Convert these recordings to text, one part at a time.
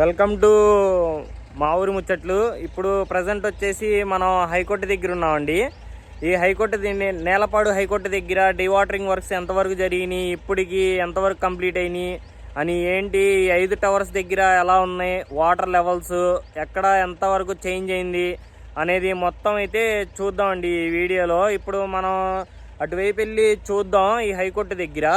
Welcome to మా ఊరి ముచ్చట్లు. ఇప్పుడు ప్రజెంట్ వచ్చేసి మనం హైకోర్టు దగ్గర ఉన్నామండి. ఈ high court Nelapadu high court దగ్గర డివాటరింగ్ వర్క్స్ ఎంతవరకు జరిగినాయి ఇప్పటికి ఎంతవరకు కంప్లీట్ అయినాయి అని ఏంటి ఐదు టవర్స్ దగ్గర ఎలా ఉన్నాయి వాటర్ లెవెల్స్ ఎక్కడ ఎంతవరకు చేంజ్ అయింది అనేది మొత్తం అయితే చూద్దామండి ఈ వీడియోలో. ఇప్పుడు మనం అటువైపు వెళ్ళి చూద్దాం ఈ హైకోర్టు దగ్గర.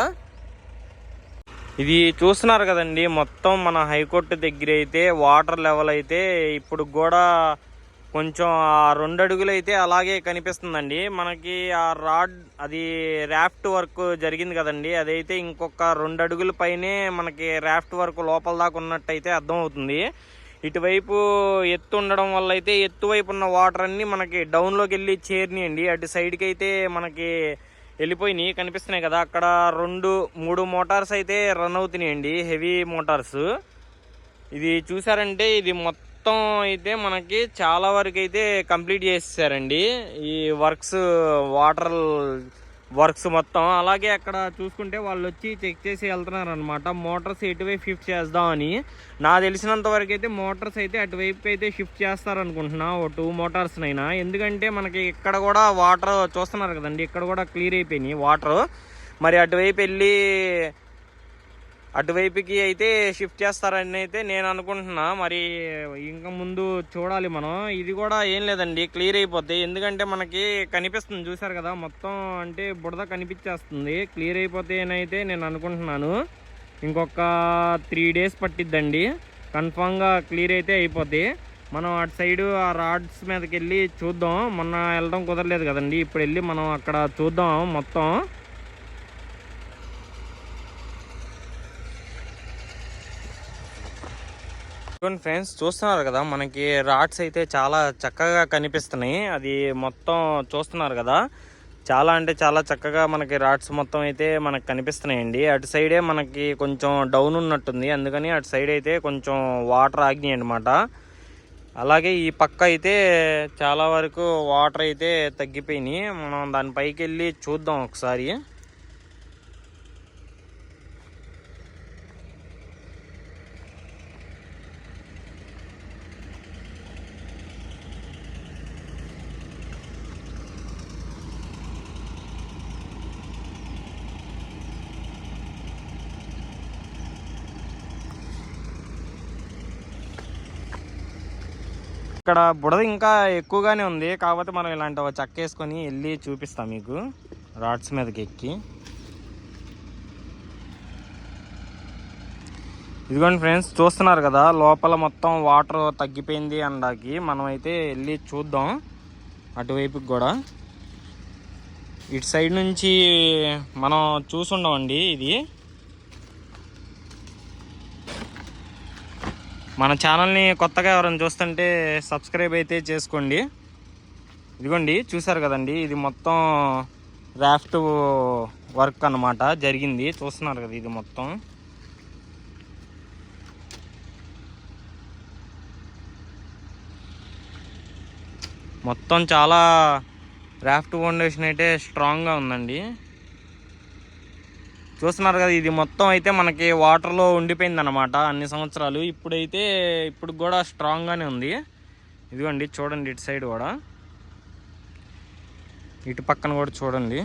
ఇది చూస్తున్నారు కదండి మొత్తం మన హైకోర్టు దగ్గర అయితే వాటర్ లెవెల్ అయితే ఇప్పుడు కూడా కొంచెం ఆ రెండు అడుగులు అయితే అలాగే కనిపిస్తుందండి. మనకి ఆ రాడ్ అది రాఫ్ట్ వర్క్ జరిగింది కదండి అదైతే ఇంకొక రెండు అడుగుల పైనే మనకి రాఫ్ట్ వర్క్ లోపల దాకా ఉన్నట్టయితే అర్థమవుతుంది ఇటువైపు ఎత్తు ఉండడం వల్ల అయితే ఎత్తు వైపు ఉన్న వాటర్ అన్నీ మనకి డౌన్లోకి వెళ్ళి చేరినాయండి. అటు సైడ్కి అయితే మనకి వెళ్ళిపోయినాయి కనిపిస్తున్నాయి కదా అక్కడ రెండు మూడు మోటార్స్ అయితే రన్ అవుతున్నాయండి హెవీ మోటార్స్ ఇది చూసారంటే ఇది మొత్తం అయితే మనకి చాలా వరకు అయితే కంప్లీట్ చేసేసారండి. ఈ వర్క్స్ వాటర్ వర్క్స్ మొత్తం. అలాగే అక్కడ చూసుకుంటే వాళ్ళు వచ్చి చెక్ చేసి వెళ్తున్నారు అనమాట మోటార్స్ ఎటువైపు షిఫ్ట్ చేద్దామని నా తెలిసినంత వరకు అయితే మోటార్స్ అయితే అటువైపు అయితే షిఫ్ట్ చేస్తారనుకుంటున్నా. ఓ టూ మోటార్స్నైనా ఎందుకంటే మనకి ఇక్కడ కూడా వాటర్ చూస్తున్నారు కదండి. ఇక్కడ కూడా క్లియర్ అయిపోయినాయి వాటర్. మరి అటువైపు వెళ్ళి అటువైపుకి అయితే షిఫ్ట్ చేస్తారని అయితే నేను అనుకుంటున్నా. మరి ఇంకా ముందు చూడాలి మనం. ఇది కూడా ఏం లేదండి క్లియర్ అయిపోద్ది. ఎందుకంటే మనకి కనిపిస్తుంది చూసారు కదా మొత్తం అంటే బుడద కనిపించేస్తుంది. క్లియర్ అయిపోతేనైతే నేను అనుకుంటున్నాను. ఇంకొక త్రీ డేస్ పట్టిద్దండి. కన్ఫామ్గా క్లియర్ అయితే అయిపోద్ది. మనం అటు సైడు ఆ రాడ్స్ మీదకి వెళ్ళి చూద్దాం. మొన్న వెళ్ళడం కుదరలేదు కదండి. ఇప్పుడు వెళ్ళి మనం అక్కడ చూద్దాం మొత్తం. చూడండి ఫ్రెండ్స్ చూస్తున్నారు కదా మనకి రాడ్స్ అయితే చాలా చక్కగా కనిపిస్తున్నాయి. అది మొత్తం చూస్తున్నారు కదా చాలా అంటే చాలా చక్కగా మనకి రాడ్స్ మొత్తం అయితే మనకు కనిపిస్తున్నాయండి. అటు సైడే మనకి కొంచెం డౌన్ ఉన్నట్టుంది అందుకని అటు సైడ్ అయితే కొంచెం వాటర్ ఆగినాయి అనమాట అలాగే ఈ పక్క అయితే చాలా వరకు వాటర్ అయితే తగ్గిపోయినాయి. మనం దాని పైకి వెళ్ళి చూద్దాం ఒకసారి. ఇక్కడ బుడద ఇంకా ఎక్కువగానే ఉంది. కాకపోతే మనం ఇలాంటి ఒక చెక్క వేసుకొని వెళ్ళి చూపిస్తాం మీకు. రాడ్స్ మీదకి ఎక్కి ఇదిగోండి ఫ్రెండ్స్ చూస్తున్నారు కదా లోపల మొత్తం వాటర్ తగ్గిపోయింది అనడానికి మనం అయితే వెళ్ళి చూద్దాం అటువైపుకి కూడా. ఇటు సైడ్ నుంచి మనం చూసుండమండి ఇది. మన ఛానల్ని కొత్తగా ఎవరైనా చూస్తుంటే సబ్స్క్రైబ్ అయితే చేసుకోండి. ఇదిగోండి చూసారు కదండి ఇది మొత్తం రాఫ్ట్ వర్క్ అన్నమాట జరిగింది. చూస్తున్నారు కదా ఇది మొత్తం. మొత్తం చాలా రాఫ్ట్ ఫౌండేషన్ అయితే స్ట్రాంగ్గా ఉందండి. చూస్తున్నారు కదా ఇది మొత్తం అయితే మనకి వాటర్లో ఉండిపోయింది అనమాట అన్ని సంవత్సరాలు. ఇప్పుడైతే ఇప్పుడు కూడా స్ట్రాంగ్గానే ఉంది. ఇదిగోండి చూడండి ఇటు సైడ్ కూడా. ఇటు పక్కన కూడా చూడండి.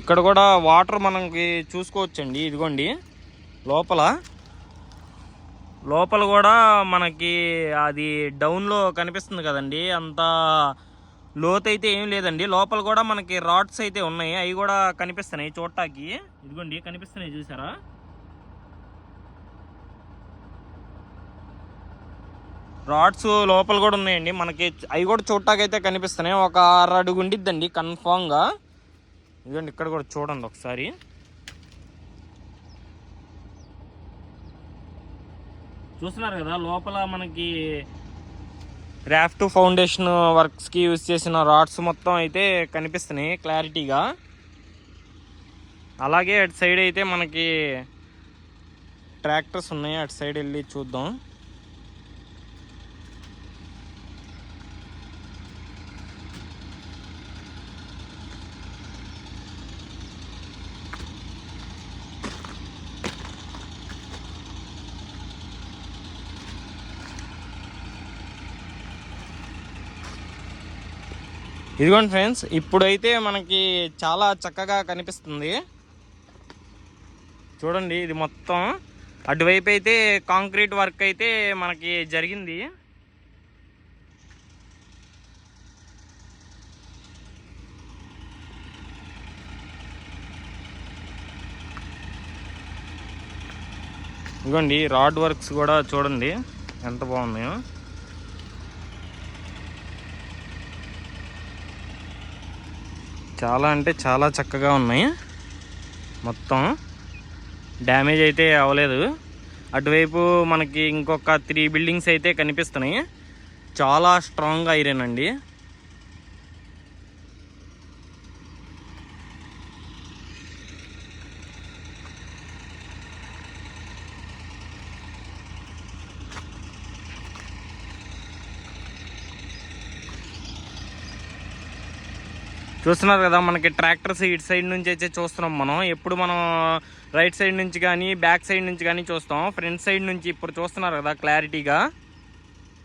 ఇక్కడ కూడా వాటర్ మనకి చూసుకోవచ్చండి. ఇదిగోండి లోపల. లోపల కూడా మనకి అది డౌన్లో కనిపిస్తుంది కదండి. అంత లోత్ అయితే ఏం లేదండి. లోపల కూడా మనకి రాడ్స్ అయితే ఉన్నాయి. అవి కూడా కనిపిస్తున్నాయి చూడటానికి. ఇదిగోండి కనిపిస్తున్నాయి చూసారా? రాడ్స్ లోపల కూడా ఉన్నాయండి. మనకి అవి కూడా చూడటాకైతే అయితే కనిపిస్తున్నాయి. ఒక ఆరు అడుగు ఉండిద్దండి కన్ఫామ్గా ఇదిగోండి ఇక్కడ కూడా చూడండి ఒకసారి. చూస్తున్నారు కదా లోపల మనకి రాఫ్ట్ ఫౌండేషన్ వర్క్స్కి యూజ్ చేసిన రాడ్స్ మొత్తం అయితే కనిపిస్తున్నాయి క్లారిటీగా. అలాగే అటు సైడ్ అయితే మనకి ట్రాక్టర్స్ ఉన్నాయి అటు సైడ్ వెళ్ళి చూద్దాం. ఇదిగోండి ఫ్రెండ్స్ ఇప్పుడైతే మనకి చాలా చక్కగా కనిపిస్తుంది. చూడండి ఇది మొత్తం. అటువైపు అయితే కాంక్రీట్ వర్క్ అయితే మనకి జరిగింది. ఇదిగోండి రాడ్ వర్క్స్ కూడా చూడండి ఎంత బాగున్నాయో. చాలా అంటే చాలా చక్కగా ఉన్నాయి. మొత్తం డ్యామేజ్ అయితే అవ్వలేదు. అటువైపు మనకి ఇంకొక త్రీ బిల్డింగ్స్ అయితే కనిపిస్తున్నాయి. చాలా స్ట్రాంగ్ ఐరన్ అండి. చూస్తున్నారు కదా మనకి ట్రాక్టర్స్ ఇటు సైడ్ నుంచి అయితే చూస్తున్నాం మనం. ఎప్పుడు మనం రైట్ సైడ్ నుంచి కానీ బ్యాక్ సైడ్ నుంచి కానీ చూస్తాం. ఫ్రంట్ సైడ్ నుంచి ఇప్పుడు చూస్తున్నారు కదా క్లారిటీగా.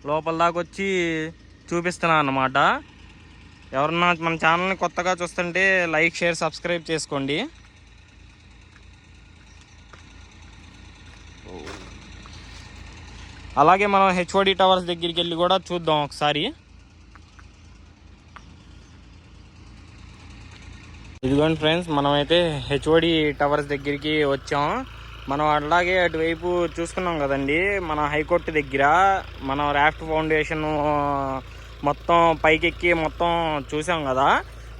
లోపల దాకా వచ్చి చూపిస్తున్నా అన్నమాట. ఎవరన్నా మన ఛానల్ని కొత్తగా చూస్తుంటే లైక్ షేర్ సబ్స్క్రైబ్ చేసుకోండి. అలాగే మనం హెచ్ఓడి టవర్స్ దగ్గరికి వెళ్ళి కూడా చూద్దాం ఒకసారి. ఇదిగోండి ఫ్రెండ్స్ మనమైతే హెచ్ఓడి టవర్స్ దగ్గరికి వచ్చాం. మనం అలాగే అటువైపు చూసుకున్నాం కదండి మన హైకోర్టు దగ్గర మనం రాఫ్ట్ ఫౌండేషన్ మొత్తం పైకెక్కి మొత్తం చూసాం కదా.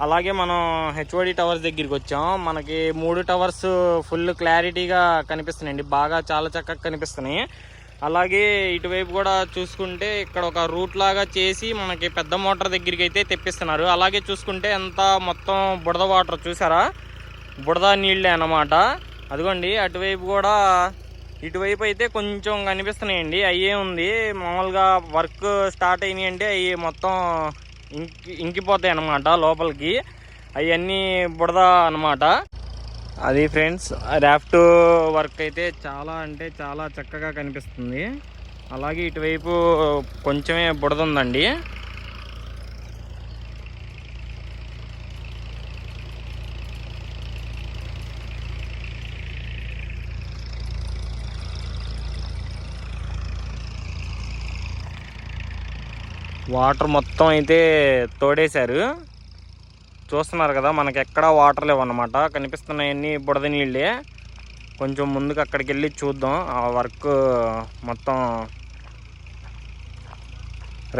అలాగే మనం హెచ్ఓడి టవర్స్ దగ్గరికి వచ్చాం. మనకి మూడు టవర్స్ ఫుల్ క్లారిటీగా కనిపిస్తున్నాయండి బాగా చాలా చక్కగా కనిపిస్తున్నాయి. అలాగే ఇటువైపు కూడా చూసుకుంటే ఇక్కడ ఒక రూట్ లాగా చేసి మనకి పెద్ద మోటార్ దగ్గరికి అయితే తెప్పిస్తున్నారు. అలాగే చూసుకుంటే ఎంత మొత్తం బుడద వాటర్ చూసారా? బుడద నీళ్ళే అన్నమాట. అదిగోండి అటువైపు కూడా ఇటువైపు అయితే కొంచెం కనిపిస్తున్నాయండి. అయ్యే ఉంది. మామూలుగా వర్క్ స్టార్ట్ అయినాయి అంటే అవి మొత్తం ఇంకి ఇంకిపోతాయి అన్నమాట లోపలికి. అవన్నీ బుడద అన్నమాట. అది ఫ్రెండ్స్ ర్యాఫ్ట్ వర్క్ అయితే చాలా అంటే చాలా చక్కగా కనిపిస్తుంది. అలాగే ఇటువైపు కొంచెమే బుడద ఉందండి. వాటర్ మొత్తం అయితే తోడేశారు. చూస్తున్నారు కదా మనకి ఎక్కడా వాటర్ లేవు అనమాట కనిపిస్తున్నాయన్నీ బుడద నీళ్ళే. కొంచెం ముందుకు అక్కడికి వెళ్ళి చూద్దాం. ఆ వర్క్ మొత్తం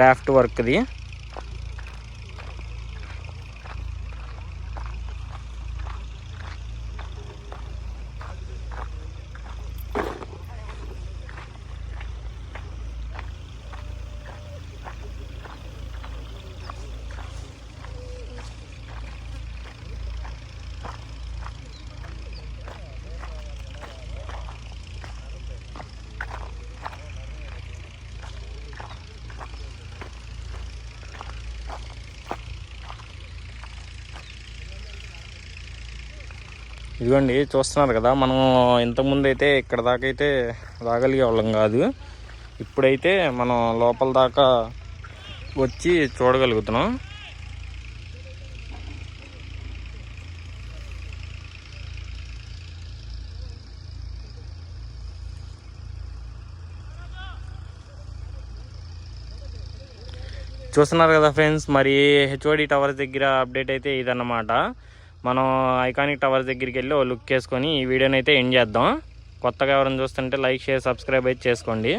రాఫ్ట్ వర్క్ది ఇదిగోండి చూస్తున్నారు కదా మనం ఇంతకుముందు అయితే ఇక్కడ దాకా అయితే రాగలిగే వాళ్ళం కాదు. ఇప్పుడైతే మనం లోపల దాకా వచ్చి చూడగలుగుతున్నాం. చూస్తున్నారు కదా ఫ్రెండ్స్ మరి హెచ్ఓడి టవర్స్ దగ్గర అప్డేట్ అయితే ఇదన్నమాట. మనం ఐకానిక్ టవర్స్ దగ్గరికి వెళ్ళి ఓ లుక్ వేసుకొని ఈ వీడియోని అయితే ఎండ్ చేద్దాం. కొత్తగా ఎవరైనా చూస్తుంటే లైక్ షేర్ సబ్స్క్రైబ్ అయితే చేసుకోండి.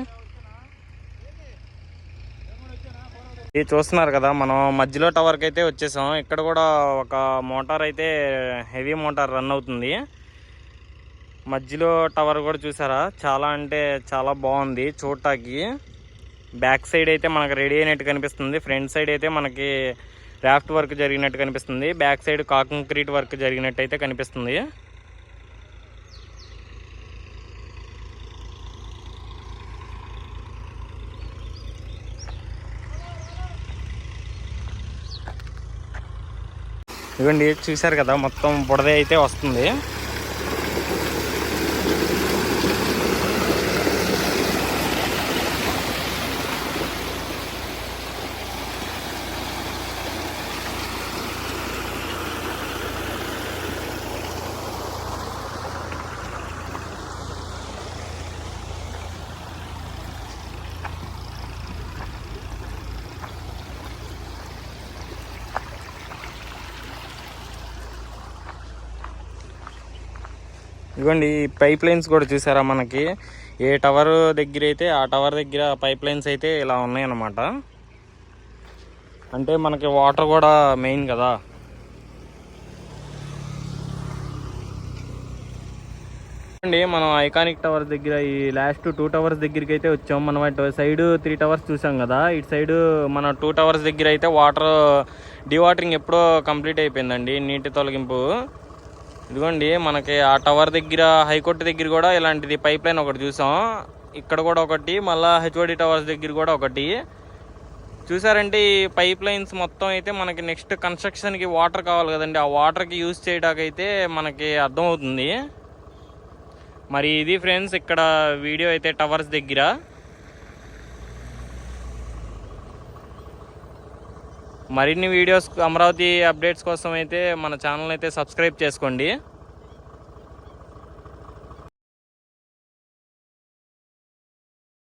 ఇది చూస్తున్నారు కదా మనం మధ్యలో టవర్కి అయితే వచ్చేసాం. ఇక్కడ కూడా ఒక మోటార్ అయితే హెవీ మోటార్ రన్ అవుతుంది. మధ్యలో టవర్ కూడా చూసారా? చాలా అంటే చాలా బాగుంది చూడటానికి. బ్యాక్ సైడ్ అయితే మనకు రెడీ అయినట్టు కనిపిస్తుంది. ఫ్రంట్ సైడ్ అయితే మనకి రాఫ్ట్ వర్క్ జరిగినట్టు కనిపిస్తుంది. బ్యాక్ సైడ్ కాంక్రీట్ వర్క్ జరిగినట్టు అయితే కనిపిస్తుంది. ఇవ్వండి చూశారు కదా మొత్తం బుడద అయితే వస్తుంది. ఇదిగోండి ఈ పైప్ లైన్స్ కూడా చూసారా మనకి? ఏ టవర్ దగ్గర అయితే ఆ టవర్ దగ్గర పైప్ లైన్స్ అయితే ఇలా ఉన్నాయన్నమాట. అంటే మనకి వాటర్ కూడా మెయిన్ కదా. అండి మనం ఐకానిక్ టవర్ దగ్గర ఈ లాస్ట్ టూ టవర్స్ దగ్గరికి అయితే వచ్చాం. మనం అటు సైడ్ త్రీ టవర్స్ చూసాం కదా. ఇటు సైడ్ మన టూ టవర్స్ దగ్గర అయితే వాటర్ డివాటరింగ్ ఎప్పుడో కంప్లీట్ అయిపోయిందండి నీటి తొలగింపు. ఇదిగోండి మనకి ఆ టవర్ దగ్గర హైకోర్టు దగ్గర కూడా ఇలాంటిది పైప్ లైన్ ఒకటి చూసాం. ఇక్కడ కూడా ఒకటి మళ్ళీ హెచ్ఓడి టవర్స్ దగ్గర కూడా ఒకటి. చూసారంటే ఈ పైప్ లైన్స్ మొత్తం అయితే మనకి నెక్స్ట్ కన్స్ట్రక్షన్కి వాటర్ కావాలి కదండి. ఆ వాటర్కి యూజ్ చేయడానికైతే మనకి అర్థమవుతుంది. మరి ఇది ఫ్రెండ్స్ ఇక్కడ వీడియో అయితే టవర్స్ దగ్గర. మరిన్ని వీడియోస్ అమరావతి అప్డేట్స్ కోసం అయితే మన ఛానల్ అయితే సబ్స్క్రైబ్ చేసుకోండి.